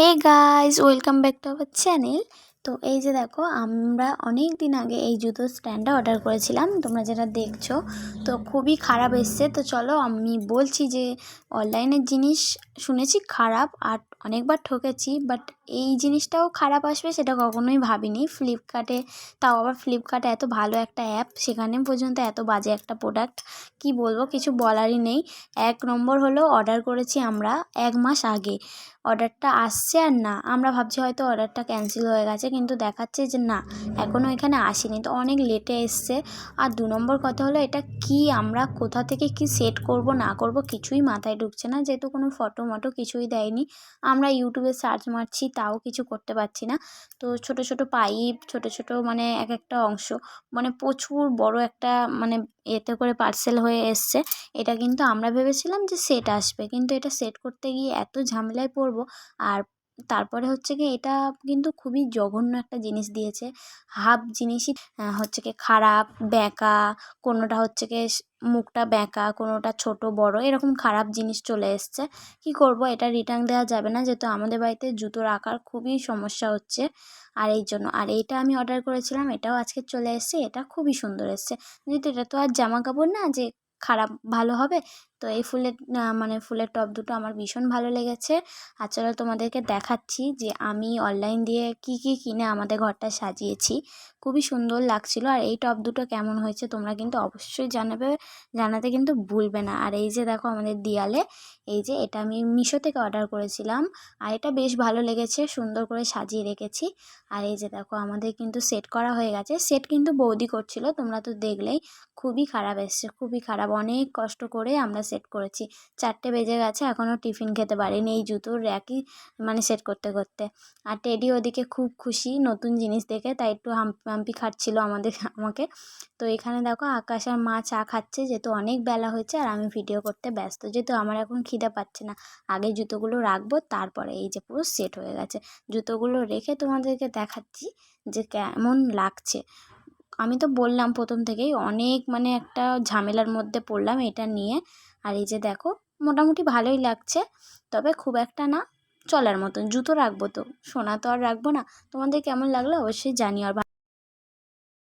Hey guys welcome back to our channel তো এই যে দেখো, আমরা অনেক দিন আগে এই জুতো স্ট্যান্ডটা অর্ডার করেছিলাম। তোমরা যেটা দেখছ, তো খুবই খারাপ এসছে। তো চলো, আমি বলছি যে অনলাইনের জিনিস শুনেছি খারাপ আর অনেকবার ঠকেছি বাট এই জিনিসটাও খারাপ আসবে সেটা কখনোই ভাবিনি। ফ্লিপকার্টে তাও আবার ফ্লিপকার্ট এত ভালো একটা অ্যাপ সেখানে পর্যন্ত এত বাজে একটা প্রোডাক্ট কি বলব কিছু বলারই নেই। এক নম্বর হলো অর্ডার করেছি আমরা এক মাস আগে। অর্ডারটা আসছে আর না। আমরা ভাবছি হয়তো অর্ডারটা ক্যান্সেল হয়ে গেছে, কিন্তু দেখাচ্ছে যে না এখনও এখানে আসেনি। তো অনেক লেটে এসছে। আর দু নম্বর কথা হলো এটা কি, আমরা কোথা থেকে কি সেট করব, না করব কিছুই মাথায় ঢুকছে না। যেহেতু কোনো ফটো মটো কিছুই দেয়নি। আমরা ইউটিউবে সার্চ মারছি তাও কিছু করতে পারছি না। তো ছোট ছোট পাইপ, ছোট ছোট মানে এক একটা অংশ মানে প্রচুর বড় একটা মানে এতে করে পার্সেল হয়ে এসছে। এটা কিন্তু আমরা ভেবেছিলাম যে সেট আসবে, কিন্তু এটা সেট করতে গিয়ে এত ঝামেলায় পড়ব, আর তারপরে হচ্ছে কি এটা কিন্তু খুবই জঘন্য একটা জিনিস দিয়েছে। হাফ জিনিসই হচ্ছে কি খারাপ, বেঁকা, কোনোটা হচ্ছে কি মুখটা বেঁকা, কোনোটা ছোট, বড়, এরকম খারাপ জিনিস চলে এসছে। কি করব? এটা রিটার্ন দেওয়া যাবে না, যেহেতু আমাদের বাড়িতে জুতো রাখার খুবই সমস্যা হচ্ছে। আর এই জন্য, আর এইটা আমি অর্ডার করেছিলাম, এটাও আজকে চলে এসছে, এটা খুবই সুন্দর এসছে। যেহেতু এটা তো আর জামা কাপড় না, যে খারাপ ভালো হবে তো এই ফুলের মানে ফুলের টব দুটো আমার ভীষণ ভালো লেগেছে। আর চলো তোমাদেরকে দেখাচ্ছি যে আমি অনলাইন দিয়ে কি কি কিনে আমাদের ঘরটা সাজিয়েছি। খুবই সুন্দর লাগছিল। আর এই টব দুটো কেমন হয়েছে তোমরা কিন্তু অবশ্যই জানাবে, জানাতে কিন্তু ভুলবে না। আর এই যে দেখো আমাদের দিয়ালে, এই যে এটা আমি মিশো থেকে অর্ডার করেছিলাম। আর এটা বেশ ভালো লেগেছে, সুন্দর করে সাজিয়ে রেখেছি। আর এই যে দেখো আমাদের কিন্তু সেট করা হয়ে গেছে। সেট কিন্তু বৌদি করছিল, তোমরা তো দেখলেই। খুবই খারাপ এসছে, খুবই খারাপ। অনেক কষ্ট করে আমরা সেট করেছি। চারটে বেজে গেছে এখনও টিফিন খেতে পারিনি। এই জুতোর র্যাকই মানে সেট করতে করতে। আর টেডি ওদিকে খুব খুশি, নতুন জিনিস দেখে, তাই একটু হাম্পি হাম্পি খাচ্ছিল আমাদের, আমাকে। তো এখানে দেখো, আকাশ আর মা চা খাচ্ছে, যেহেতু অনেক বেলা হয়েছে, আর আমি ভিডিও করতে ব্যস্ত, যেহেতু আমার এখন খিদে পাচ্ছে না। আগে জুতোগুলো রাখব, তারপরে এই যে পুরো সেট হয়ে গেছে। জুতোগুলো রেখে তোমাদেরকে দেখাচ্ছি যে কেমন লাগছে। আমি তো বললাম প্রথম থেকেই, অনেক মানে একটা ঝামেলার মধ্যে পড়লাম এটা নিয়ে। আর এই যে দেখো, মোটামুটি ভালোই লাগছে, তবে খুব একটা না চলার মতন। জুতো রাখব তো, সোনা তো আর রাখব না। তোমাদের কেমন লাগল অবশ্যই জানিও। আর